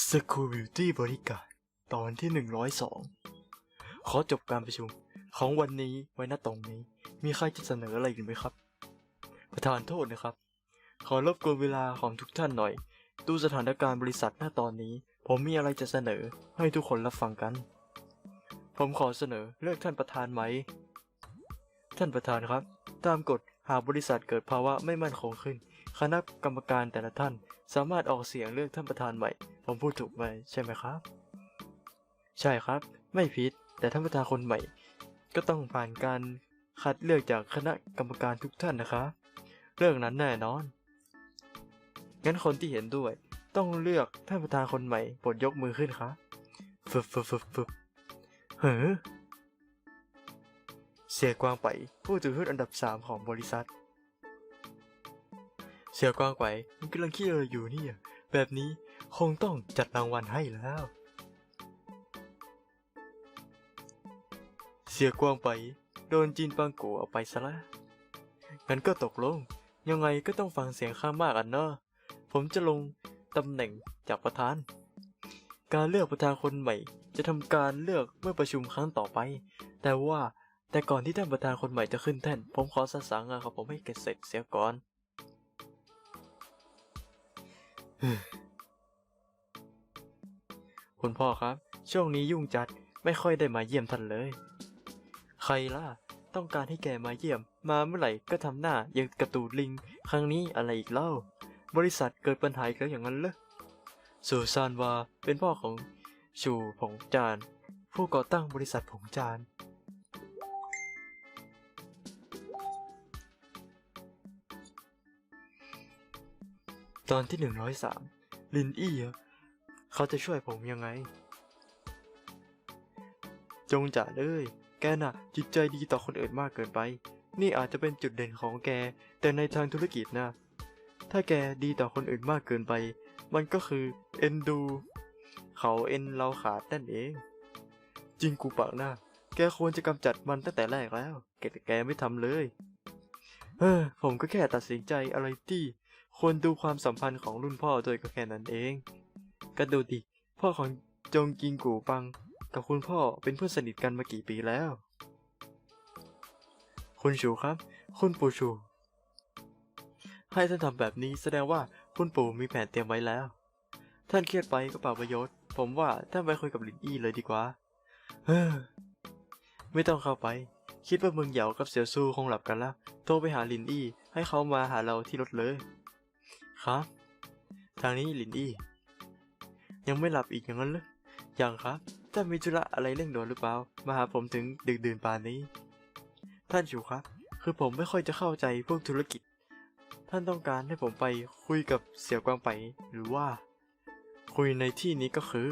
Security Bodyguard ตอนที่ 102 ขอจบการประชุมของวันนี้ไว้ณตรงนี้ มีใครจะเสนออะไรอีกไหมครับ ประธานโทษนะครับ ขอรบกวนเวลาของทุกท่านหน่อย ดูสถานการณ์บริษัทณตอนนี้ ผมมีอะไรจะเสนอให้ทุกคนรับฟังกัน ผมขอเสนอเลือกท่านประธานไหม ท่านประธานครับ ตามกฎหากบริษัทเกิดภาวะไม่มั่นคงขึ้น คณะกรรมการแต่ละท่าน สามารถออกเสียงเลือกท่านประธานใหม่ ผมพูดถูกไหมใช่ไหมครับ ใช่ครับ ไม่ผิด แต่ท่านประธานคนใหม่ ก็ต้องผ่านการคัดเลือกจากคณะกรรมการทุกท่านนะครับเรื่องนั้นแน่นอน งั้นคนที่เห็นด้วย ต้องเลือกท่านประธานคนใหม่โปรดยกมือขึ้นครับฟึบฟึบฟึบฟึบเฮ้อเสียกวางไปผู้ถือหุ้นอันดับสามของบริษัท เสียกวางไปมันกำลังคิดอะไรอยู่นี่แบบนี้คงต้องจัดรางวัลให้แล้ว เสียกวางไป โดนจีนปังกัวเอาไปซะละงั้นก็ตกลง ยังไงก็ต้องฟังเสียงข้างมากอันเนอะผมจะลงตำแหน่งจากประธาน การเลือกประธานคนใหม่ จะทำการเลือกเมื่อประชุมครั้งต่อไป แต่ว่าแต่ก่อนที่ท่านประธานคนใหม่จะขึ้นแท่น ผมขอสสางงานของผมให้เสร็จเสียก่อน คุณพ่อครับ ช่วงนี้ยุ่งจัดไม่ค่อยได้มาเยี่ยมท่านเลย ใครล่ะ ต้องการให้แกมาเยี่ยม มาเมื่อไหร่ก็ทำหน้าอย่างกระตูดลิง ครั้งนี้อะไรอีกเล่า บริษัทเกิดปัญหาอีกแล้วอย่างนั้นเหรอซูซานวาเป็นพ่อของชูผงจาน ผู้ก่อตั้งบริษัทผงจาน ตอนที่หนึ่งร้อยสามลินอี้เขาจะช่วยผมยังไง จงจ่าเอ้ยแกน่ะ จิตใจดีต่อคนอื่นมากเกินไป นี่อาจจะเป็นจุดเด่นของแก แต่ในทางธุรกิจนะ ถ้าแกดีต่อคนอื่นมากเกินไป มันก็คือเอ็นดู เขาเอ็นเราขาดนั่นเอง จริงกูปากหน้า แกควรจะกำจัดมันตั้งแต่แรกแล้ว แกแต่แกไม่ทำเลย เออผมก็แค่ตัดสินใจอะไรที่ ควรดูความสัมพันธ์ของรุ่นพ่อด้วยก็แค่นั้นเอง ก็ดูดิ พ่อของจงกิงกูปัง กับคุณพ่อเป็นเพื่อนสนิทกันมากี่ปีแล้ว คุณชูครับ คุณปู่ชู ให้ท่านทำแบบนี้แสดงว่าคุณปู่มีแผนเตรียมไว้แล้ว ท่านเครียดไปก็เปล่าประโยชน์ ผมว่าท่านไปคุยกับลินอี้เลยดีกว่า เฮ้อ ไม่ต้องเข้าไป คิดว่ามึงเหยากับเสี่ยวซูคงหลับกันแล้ว โทรไปหาลินอี้ให้เขามาหาเราที่รถเลย ครับทางนี้ลินอี้ยังไม่หลับอีกอย่างนั้นเลยยังครับท่านมีธุระอะไรเร่งด่วนหรือเปล่า มาหาผมถึงดึกดื่นป่านนี้ ท่านชูครับ คือผมไม่ค่อยจะเข้าใจพวกธุรกิจ ท่านต้องการให้ผมไปคุยกับเสี่ยวกวางไป หรือว่า คุยในที่นี้ก็คือ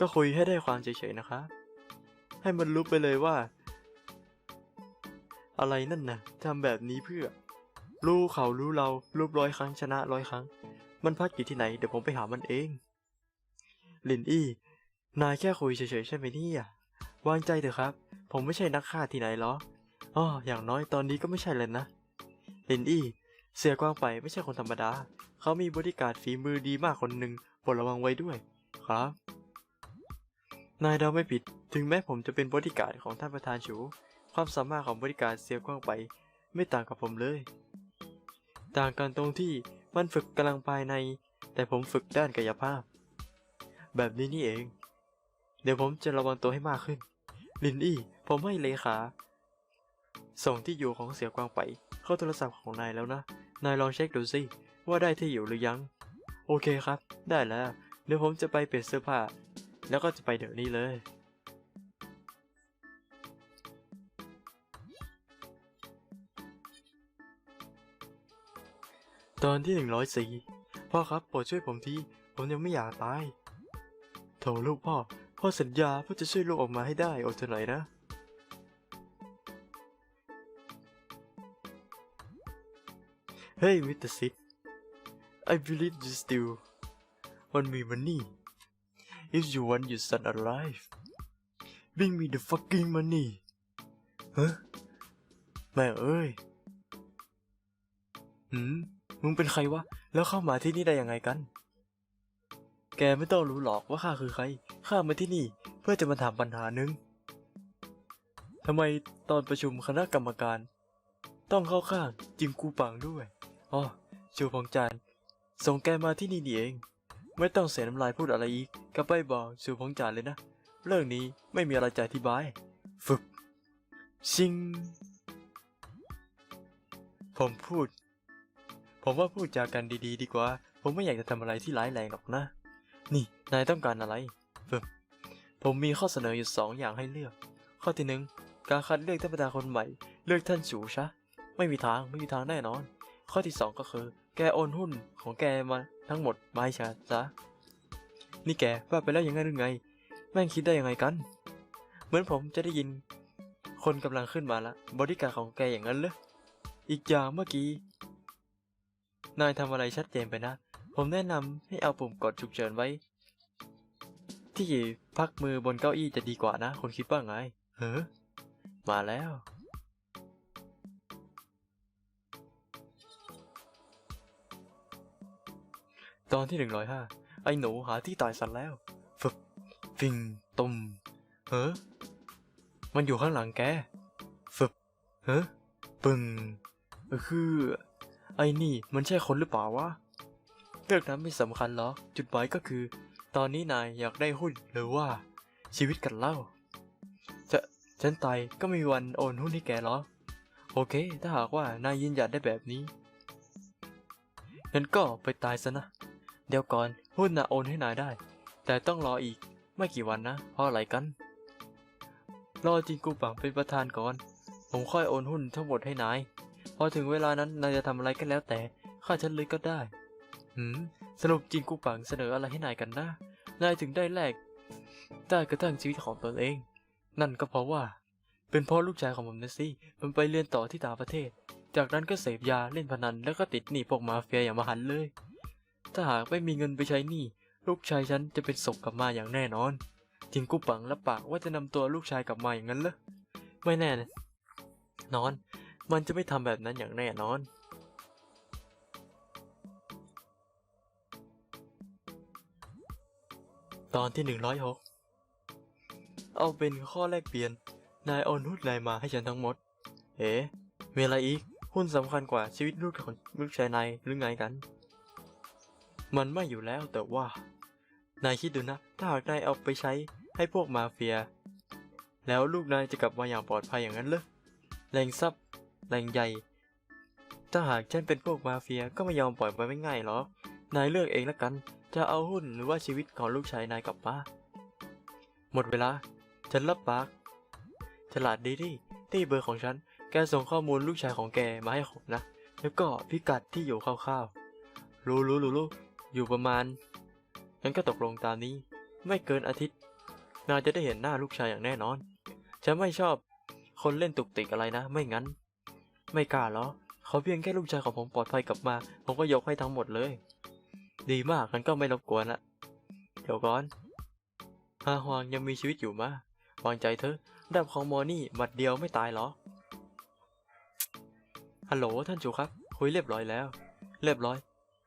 ก็คุยให้ได้ความเฉยๆนะครับให้มันรู้ไปเลยว่า อะไรนั่นนะทำแบบนี้เพื่อ รู้เขารู้เรารูปร้อยครั้งชนะร้อยครั้ง มันพักอยู่ที่ไหนเดี๋ยวผมไปหามันเองลินอี้ นายแค่คุยเฉยๆใช่ไหมเนี่ยววางใจเถอะครับ ผมไม่ใช่นักฆ่าที่ไหนหรออ๋ออย่างน้อยตอนนี้ก็ไม่ใช่เลยนะลินอี้ เสียกวางไปไม่ใช่คนธรรมดา เขามีบริการฝีมือดีมากคนหนึ่งโปรดระวังไว้ด้วย ครับ นายเดาไม่ผิด ถึงแม้ผมจะเป็นบริการของท่านประธานชู ความสามารถของบริการเสียกว้างไป ไม่ต่างกับผมเลย ต่างกันตรงที่มันฝึกกำลังภายใน แต่ผมฝึกด้านกายภาพ แบบนี้นี่เอง เดี๋ยวผมจะระวังตัวให้มากขึ้น ลินอี้ ผมให้เลขา ส่งที่อยู่ของเสียกวางไป เข้าโทรศัพท์ของนายแล้วนะ นายลองเช็คดูสิว่าได้ที่อยู่หรือยัง โอเคครับ ได้แล้ว เดี๋ยวผมจะไปเปลี่ยนเสื้อผ้า แล้วก็จะไปเดี๋ยวนี้เลย ตอนที่หนึ่งร้อยสี่พ่อครับโปรดช่วยผมที ผมยังไม่อยากตาย โถลูกพ่อ พ่อสัญญาว่าจะช่วยลูกออกมาให้ได้อดทนหน่อยนะ เฮ้ยมิสเตอร์ซิด I believe you still want me money if you want your son alive bring me the fucking money ฮะแม่เอ้ยหืม มึงเป็นใครวะ แล้วเข้ามาที่นี่ได้ยังไงกัน แกไม่ต้องรู้หรอกว่าข้าคือใคร ข้ามาที่นี่เพื่อจะมาถามปัญหาหนึ่งทำไมตอนประชุมคณะกรรมการ ต้องเข้าข้างจิมกูปังด้วย อ๋อชูพองจานส่งแกมาที่นี่นี่เอง ไม่ต้องเสียน้ำลายพูดอะไรอีกกลับไปบอกชูพองจานเลยนะ เรื่องนี้ไม่มีอะไรจะอธิบาย ฝึก ชิง ผมพูด ผมว่าพูดจากันดีๆ ดีกว่า ผมไม่อยากจะทำอะไรที่ร้ายแรงหรอกนะ นี่ นายต้องการอะไรฝึกผมมีข้อเสนออยู่สองอย่างให้เลือก ข้อที่หนึ่งการคัดเลือกท่านประธานคนใหม่ เลือกท่านสูชะ ไม่มีทาง ไม่มีทางแน่นอน ข้อที่สองก็คือ แกโอนหุ้นของแกมาทั้งหมดมาให้ฉันซะ นี่แกว่าไปแล้วยังไงหรือไง แม่งคิดได้ยังไงกัน เหมือนผมจะได้ยิน คนกำลังขึ้นมาละ บริการของแกอย่างนั้นเหรออีกอย่างเมื่อกี้ นายทำอะไรชัดเจนไปนะ ผมแนะนำให้เอาปุ่มกดฉุกเฉินไว้ ที่พักมือบนเก้าอี้จะดีกว่านะ คุณคิดว่าไงเฮ้อมาแล้ว ตอนที่หนึ่งร้อยห้าไอ้หนูหาที่ตายสันแล้วฝึกฟิงตุมเฮ้อมันอยู่ข้างหลังแกฝึกเฮ้อปึงคือ ไอ้นี่มันใช่คนหรือเปล่าวะเรื่องนั้นไม่สำคัญหรอกจุดหมายก็คือ ตอนนี้นายอยากได้หุ้นหรือว่า ชีวิตกันเล่าจะฉันตายก็ไม่มีวันโอนหุ้นให้แกหรอกโอเค ถ้าหากว่านายยืนหยัดได้แบบนี้งั้นก็ไปตายซะนะ เดี๋ยวก่อนหุ้นน่ะโอนให้นายได้ แต่ต้องรออีกไม่กี่วันนะเพราะอะไรกัน รอจินกูปังเป็นประธานก่อน ผมค่อยโอนหุ้นทั้งหมดให้นาย พอถึงเวลานั้นนายจะทำอะไรก็แล้วแต่ข้าฉันเลยก็ได้ หืม สรุปจินกูปังเสนออะไรให้นายกันนะ นายถึงได้แลกได้กระทั่งชีวิตของตนเอง นั่นก็เพราะว่า เป็นเพราะลูกชายของผมนะสิมันไปเรียนต่อที่ต่างประเทศ จากนั้นก็เสพยาเล่นพนันแล้วก็ติดหนี้พวกมาเฟียอย่างมหันต์เลย ถ้าหากไม่มีเงินไปใช้หนี้ลูกชายฉันจะเป็นศพกลับมาอย่างแน่นอน จินกูปังรับปากว่าจะนำตัวลูกชายกลับมาอย่างนั้นเหรอไม่แน่นะนอน มันจะไม่ทำแบบนั้นอย่างแน่นอน ตอนที่หนึ่งร้อยหกเอาเป็นข้อแลกเปลี่ยน นายโอนหุ้นนายมาให้ฉันทั้งหมด เอ๋มีอะไรอีก หุ้นสำคัญกว่าชีวิตลูกของลูกชายนายหรือไงกัน มันไม่อยู่แล้วแต่ว่า นายคิดดูนะ ถ้าหากนายเอาไปใช้ให้พวกมาเฟีย แล้วลูกนายจะกลับมาอย่างปลอดภัยอย่างนั้นเหรอแหล่งทรัพย์ แหล่งใหญ่ ถ้าหากฉันเป็นพวกมาเฟียก็ไม่ยอมปล่อยไปไม่ง่ายหรอก นายเลือกเองละกัน จะเอาหุ้นหรือว่าชีวิตของลูกชายนายกลับมาหมดเวลา ฉันรับปาก ฉลาดดีที่ที่เบอร์ของฉัน แกส่งข้อมูลลูกชายของแกมาให้ผมนะ แล้วก็พิกัดที่อยู่คร่าวๆ รู้รู้รู้รู้อยู่ประมาณ งั้นก็ตกลงตามนี้ ไม่เกินอาทิตย์ นายจะได้เห็นหน้าลูกชายอย่างแน่นอน ฉันไม่ชอบคนเล่นตุกติกอะไรนะ ไม่งั้น ไม่กล้าหรอเขาเพียงแค่ลูกชายของผมปลอดภัยกลับมา ผมก็ยกให้ทั้งหมดเลย ดีมากงั้นก็ไม่รบกวนละเดี๋ยวก่อนฮาฮวางยังมีชีวิตอยู่มาวางใจเถอะดับของมอนี่หมัดเดียวไม่ตายหรอฮัลโหลท่านจูครับ คุยเรียบร้อยแล้ว เรียบร้อย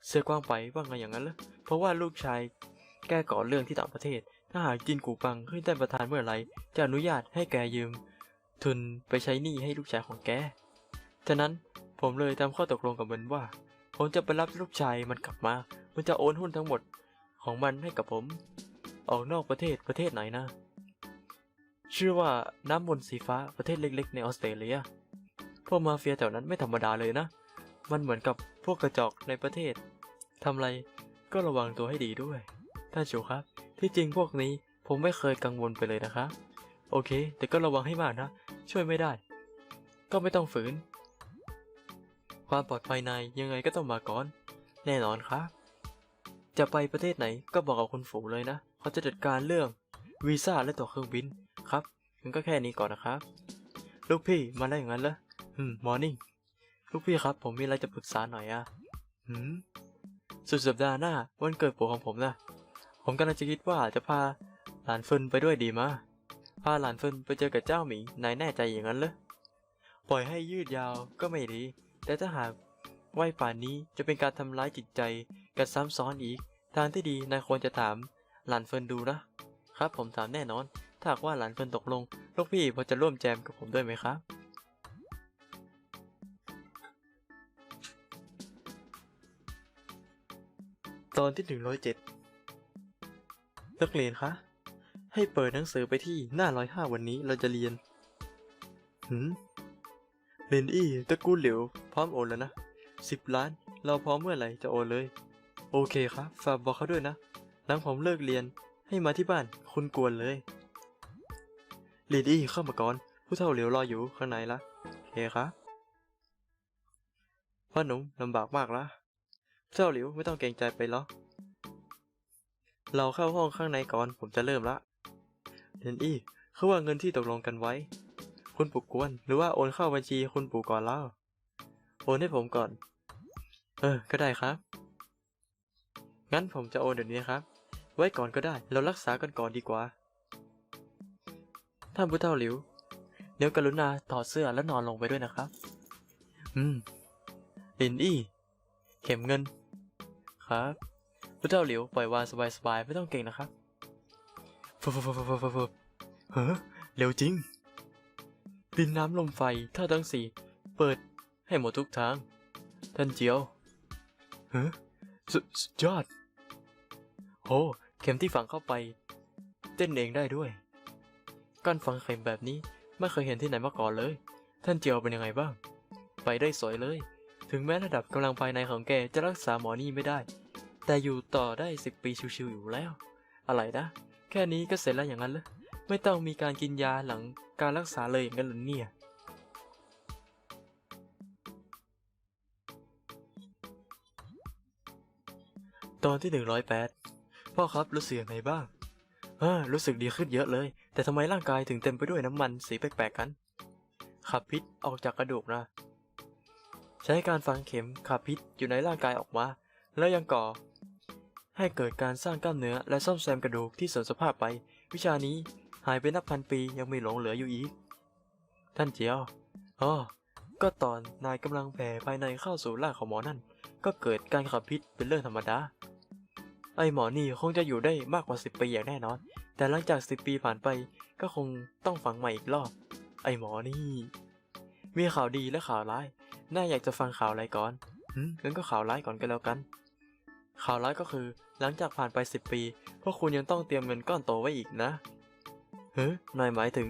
เสือกว้างไปว่าไงอย่างนั้นเหรอเพราะว่าลูกชายแก้ก่อเรื่องที่ต่างประเทศ ถ้าหากจินกูปังขึ้นได้ประธานเมื่อไหรจะอนุญาตให้แกยืม ทุนไปใช้หนี้ให้ลูกชายของแก ฉะนั้นผมเลยทำข้อตกลงกับมันว่า ผมจะไปรับลูกชายมันกลับมา มันจะโอนหุ้นทั้งหมดของมันให้กับผม ออกนอกประเทศประเทศไหนนะ ชื่อว่าน้ำมนต์สีฟ้าประเทศเล็กๆ ในออสเตรเลีย พวกมาเฟียแถวนั้นไม่ธรรมดาเลยนะ มันเหมือนกับพวกกระจอกในประเทศทำไรก็ระวังตัวให้ดีด้วย ท่านชูครับ ที่จริงพวกนี้ผมไม่เคยกังวลไปเลยนะครับโอเค แต่ก็ระวังให้มากนะ ช่วยไม่ได้ ก็ไม่ต้องฝืน ความปลอดภัยนายยังไงก็ต้องมาก่อน แน่นอนครับ จะไปประเทศไหนก็บอกกับคุณฝูเลยนะ เขาจะจัดการเรื่องวีซ่าและตั๋วเครื่องบินครับงั้นก็แค่นี้ก่อนนะครับ ลูกพี่มาได้อย่างนั้นเหรออืมมอร์นิ่งลูกพี่ครับ ผมมีอะไรจะปรึกษาหน่อยอะหืมสุดสัปดาห์หน้าวันเกิดปู่ของผมนะผมกำลังจะคิดว่าจะพาหลานเฟินไปด้วยดีมะพาหลานเฟินไปเจอกับเจ้าหมีนายแน่ใจอย่างนั้นเหรอปล่อยให้ยืดยาวก็ไม่ดี แต่ถ้าหากไหว้ป่านนี้จะเป็นการทำร้ายจิตใจกันซ้ำซ้อนอีก ทางที่ดีนายควรจะถามหลานเฟินดูนะครับ ผมถามแน่นอน ถ้าหากว่าหลานเฟินตกลงลูกพี่พอจะร่วมแจมกับผมด้วยไหมครับตอนที่หนึ่งร้อยเจ็ดนักเรียนคะ ให้เปิดหนังสือไปที่หน้าร้อยห้าวันนี้เราจะเรียนหืมเรนอี้ตระกูลเหลียว พร้อมโอนแล้วนะสิบล้าน เราพร้อมเมื่อไหร่จะโอนเลย โอเคครับ ฝากบอกเขาด้วยนะ หลังผมเลิกเรียนให้มาที่บ้านคุณกวนเลยเรนอี้เข้ามาก่อน ผู้เฒ่าเหลียวรออยู่ข้างในละโอเคครับพ่อหนุ่มลำบากมากละเจ้าหลิวไม่ต้องเกรงใจไปหรอกเราเข้าห้องข้างในก่อนผมจะเริ่มละเรนอี้คือว่าเงินที่ตกลงกันไว้ คุณปู่กวน หรือว่าโอนเข้าบัญชีคุณปู่ก่อนเล่า โอนให้ผมก่อน เออ ก็ได้ครับ งั้นผมจะโอนเดี๋ยวนี้ครับ ไว้ก่อนก็ได้ เรารักษากันก่อนดีกว่า ท่านผู้เฒ่าหลิว เดี๋ยวกรุณาถอดเสื้อแล้วนอนลงไปด้วยนะครับ อืมลินอี้ เข็มเงิน ครับผู้เฒ่าหลิวปล่อยวางสบายๆ ไม่ต้องเก่งนะครับฟึบฟึบฟึบฟึบฟึบฟึบเฮ้อเร็วจริงดินน้ำลมไฟท่าทั้งสี่ เปิด ให้หมดทุกทาง ท่านเจียวฮ้อสสุดยอดโอ้เข็มที่ฝังเข้าไป เต้นเองได้ด้วยการฝังเข็มแบบนี้ไม่เคยเห็นที่ไหนมาก่อนเลย ท่านเจียวเป็นยังไงบ้าง ไปได้สวยเลย ถึงแม้ระดับกำลังภายในของแกจะรักษาหมอนี่ไม่ได้ แต่อยู่ต่อได้สิบปีชิวๆอยู่แล้ว อะไรนะ แค่นี้ก็เสร็จแล้วอย่างนั้นเลยไม่ต้องมีการกินยาหลังการรักษาเลยอย่างนั้นหรือเนี่ย ตอนที่หนึ่งร้อยแปดพ่อครับรู้สึกยังไงบ้างเออรู้สึกดีขึ้นเยอะเลย แต่ทำไมร่างกายถึงเต็มไปด้วยน้ำมันสีแปลกๆกัน ขับพิษออกจากกระดูกนะ ใช้การฝังเข็มขับพิษอยู่ในร่างกายออกมา แล้วยังก่อ ให้เกิดการสร้างกล้ามเนื้อและซ่อมแซมกระดูกที่เสื่อมสภาพไป วิชานี้หายไปนับพันปียังไม่หลงเหลืออยู่อีก ท่านเจียวอ๋อก็ตอนนายกำลังแผ่ภายในเข้าสู่ร่างของหมอนั่น ก็เกิดการขับพิษเป็นเรื่องธรรมดา ไอหมอนี่คงจะอยู่ได้มากกว่าสิบปีอย่างแน่นอน แต่หลังจากสิบปีผ่านไปก็คงต้องฝังใหม่อีกรอบ ไอหมอนี่ มีข่าวดีและข่าวร้าย น่าอยากจะฟังข่าวอะไรก่อนหืมงั้นก็ข่าวร้ายก่อนก็แล้วกัน ข่าวร้ายก็คือ หลังจากผ่านไปสิบปี พวกคุณยังต้องเตรียมเงินก้อนโตไว้อีกนะ เฮ้ยนายหมายถึง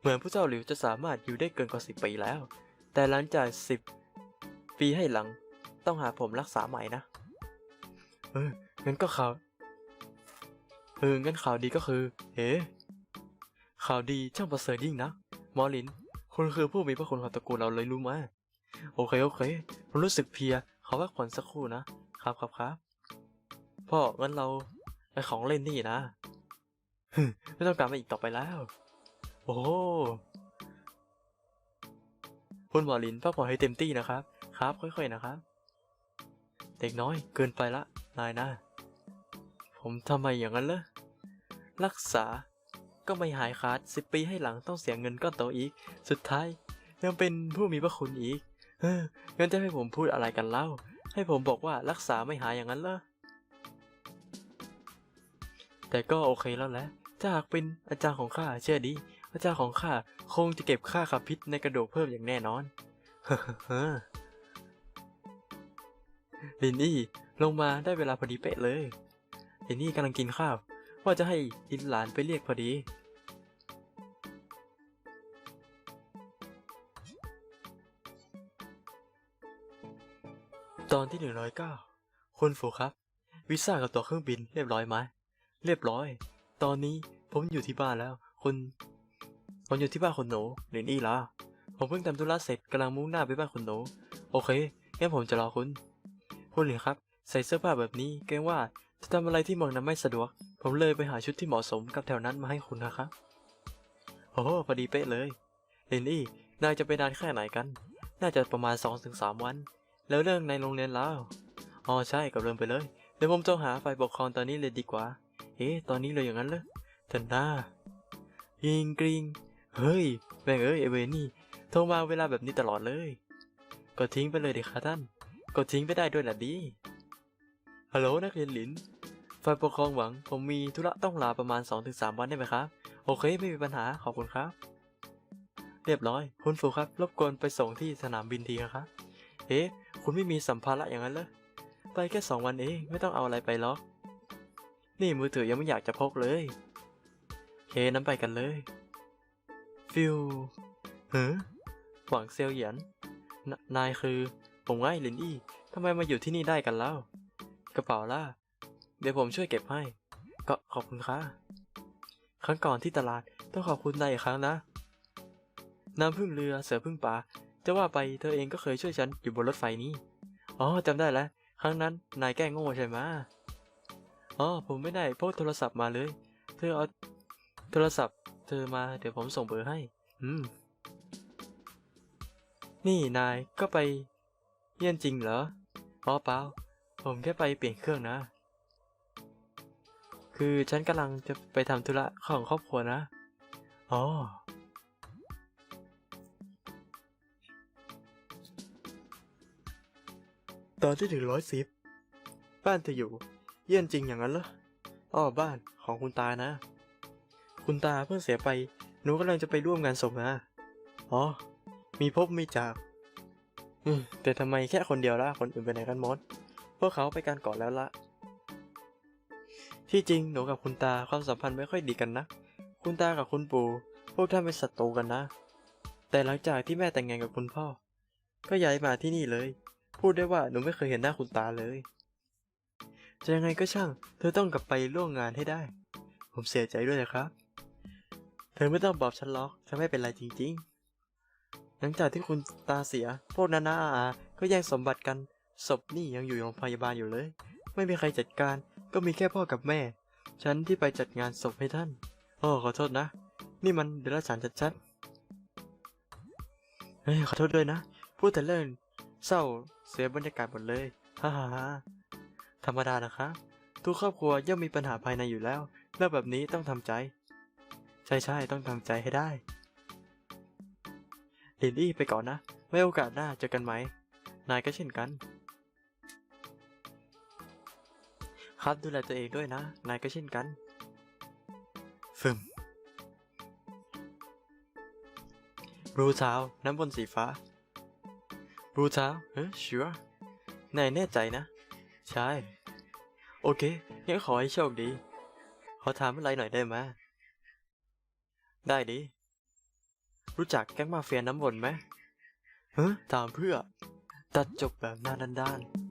เหมือนผู้เจ้าหลิวจะสามารถอยู่ได้เกินกว่าสิบปีแล้ว แต่หลังจากสิบปีให้หลัง ต้องหาผมรักษาใหม่นะ เอองั้นก็ข่าวเอองั้นข่าวดีก็คือเฮ้ข่าวดีช่างประเสริฐยิ่งนะมอลิน คุณคือผู้มีพระคุณของตระกูลเราเลยรู้ไหมโอเคโอเคผมรู้สึกเพียขอพักผ่อนสักครู่นะครับครับครับพ่องั้นเราไปของเล่นนี่นะไม่ต้องการมาอีกต่อไปแล้ว โอ้คุณหมอลินพักผ่อนให้เต็มที่นะครับ ครับ ค่อย ๆ นะครับ เด็กน้อยเกินไปละนายนะ ผมทำไมอย่างนั้นเลอรักษาก็ไม่หายขาดสิบปีให้หลังต้องเสียเงินก้อนโตอีก สุดท้าย ยังเป็นผู้มีพระคุณอีก เอองั้นจะให้ผมพูดอะไรกันเล่า ให้ผมบอกว่ารักษาไม่หายอย่างนั้นเหรอแต่ก็โอเคแล้วแหละถ้าหากเป็นอาจารย์ของข้าเชื่อดี อาจารย์ของข้าคงจะเก็บค่าขับพิษในกระดูกเพิ่มอย่างแน่นอน เฮ้อ ลินนี่ลงมาได้เวลาพอดีเป๊ะเลยลินนี่กำลังกินข้าว ว่าจะให้ลินหลานไปเรียกพอดี ตอนที่หนึ่งร้อยเก้าคุณฟูครับ วีซ่ากับตั๋วเครื่องบินเรียบร้อยไหมเรียบร้อย ตอนนี้ผมอยู่ที่บ้านแล้ว คุณผมอยู่ที่บ้านคุณหนูหรือนี่ล่ะผมเพิ่งทำธุระเสร็จกำลังมุ่งหน้าไปบ้านคุณหนู โอเคงั้นผมจะรอคุณ คุณหรอครับ ใส่เสื้อผ้าแบบนี้เกรงว่าจะทำอะไรที่เมืองนั้นไม่สะดวก ผมเลยไปหาชุดที่เหมาะสมกับแถวนั้นมาให้คุณนะครับโอ้โหพอดีเป๊ะเลยเรนนี่นายจะไปนานแค่ไหนกัน น่าจะประมาณ 2-3 วัน แล้วเรื่องในโรงเรียนแล้วอ๋อใช่กับเรื่องไปเลยเดี๋ยวผมจะหาฝ่ายปกครองตอนนี้เลยดีกว่า เอ๊ะตอนนี้เลยอย่างนั้นเลยทันหน้ายิงกริงเฮ้ยแม่งเอ้ยไอเวนี่โทรมาเวลาแบบนี้ตลอดเลย ก็ทิ้งไปเลยดิค่ะท่าน ก็ทิ้งไปได้ด้วยแหละดีฮัลโหลนักเรียนหลินฝ่ายปกครองหวัง ผมมีธุระต้องลาประมาณ 2-3 วันได้ไหมครับ โอเค ไม่มีปัญหา ขอบคุณครับ เรียบร้อย คุณฟูครับ รบกวนไปส่งที่สนามบินทีนะครับเอ๊ะคุณไม่มีสัมภาระอย่างนั้นเหรอ ไปแค่สองวันเอง ไม่ต้องเอาอะไรไปหรอก นี่มือถือยังไม่อยากจะพกเลยเคนั้นไปกันเลย ฟิวเฮ้หวังเซียวเหยียนนนายคือ ผมไงลินอี้ทำไมมาอยู่ที่นี่ได้กันแล้ว กระเป๋าล่ะ เดี๋ยวผมช่วยเก็บให้ ก็ขอบคุณค่ะครั้งก่อนที่ตลาดต้องขอบคุณนายอีกครั้งนะ น้ำพึ่งเรือเสือพึ่งป่าจะว่าไปเธอเองก็เคยช่วยฉันอยู่บนรถไฟนี้ อ๋อจำได้แล้ว ครั้งนั้นนายแกล้งโง่ใช่ไหมอ๋อผมไม่ได้พกโทรศัพท์มาเลย เธอเอาโทรศัพท์ เธอมาเดี๋ยวผมส่งเบอร์ให้ อืม นี่นายก็ไป เยี่ยนจริงเหรออ๋อเปล่า ผมแค่ไปเปลี่ยนเครื่องนะ คือฉันกำลังจะไปทำธุระของครอบครัวนะ อ๋อ ตอนที่ถึงร้อยสิบ บ้านเธอยู่ เยี่ยนจริงอย่างนั้นเหรออ้อบ้านของคุณตานะ คุณตาเพิ่งเสียไป หนูกำลังจะไปร่วมงานศพนะ อ๋อ มีพบมีจาก แต่ทำไมแค่คนเดียวล่ะ คนอื่นไปไหนกันหมด พวกเขาไปกันก่อนแล้วละ ที่จริงหนูกับคุณตาความสัมพันธ์ไม่ค่อยดีกันนะ คุณตากับคุณปู่พวกท่านเป็นศัตรูกันนะ แต่หลังจากที่แม่แต่งงานกับคุณพ่อ ก็ย้ายมาที่นี่เลย พูดได้ว่าหนูไม่เคยเห็นหน้าคุณตาเลย จะยังไงก็ช่าง เธอต้องกลับไปร่วมงานให้ได้ ผมเสียใจด้วยนะครับ เธอไม่ต้องบอกฉันหรอกฉันไม่เป็นไรจริง ๆ หลังจากที่คุณตาเสีย พวกนานาอาอาก็แย่งสมบัติกัน ศพนี่ยังอยู่โรงพยาบาลอยู่เลย ไม่มีใครจัดการ ก็มีแค่พ่อกับแม่ ฉันที่ไปจัดงานศพให้ท่าน โอ้ขอโทษนะ นี่มันเดรัจฉานชัดๆ เฮ้ยขอโทษด้วยนะ พูดแต่เรื่องเศร้าเสียบรรยากาศหมดเลย ฮ่าฮ่าฮ่าธรรมดานะครับทุกครอบครัวย่อมมีปัญหาภายในอยู่แล้ว เรื่องแบบนี้ต้องทำใจ ใช่ใช่ต้องทำใจให้ได้ ลินอี้ไปก่อนนะ ไว้โอกาสหน้าเจอกันไหม นายก็เช่นกัน ครับดูแลตัวเองด้วยนะ นายก็เช่นกัน ฟึมบลูเท้าน้ำบนสีฟ้าบลูเท้าเฮ้ยชัวร์นายแน่ใจนะ ใช่ โอเคงั้นขอให้โชคดี ขอถามอะไรหน่อยได้ไหมได้ดิ รู้จักแก๊งมาเฟียน้ำวนไหมเฮ้ตามเพื่อ ตัดจบแบบหน้าด้านๆ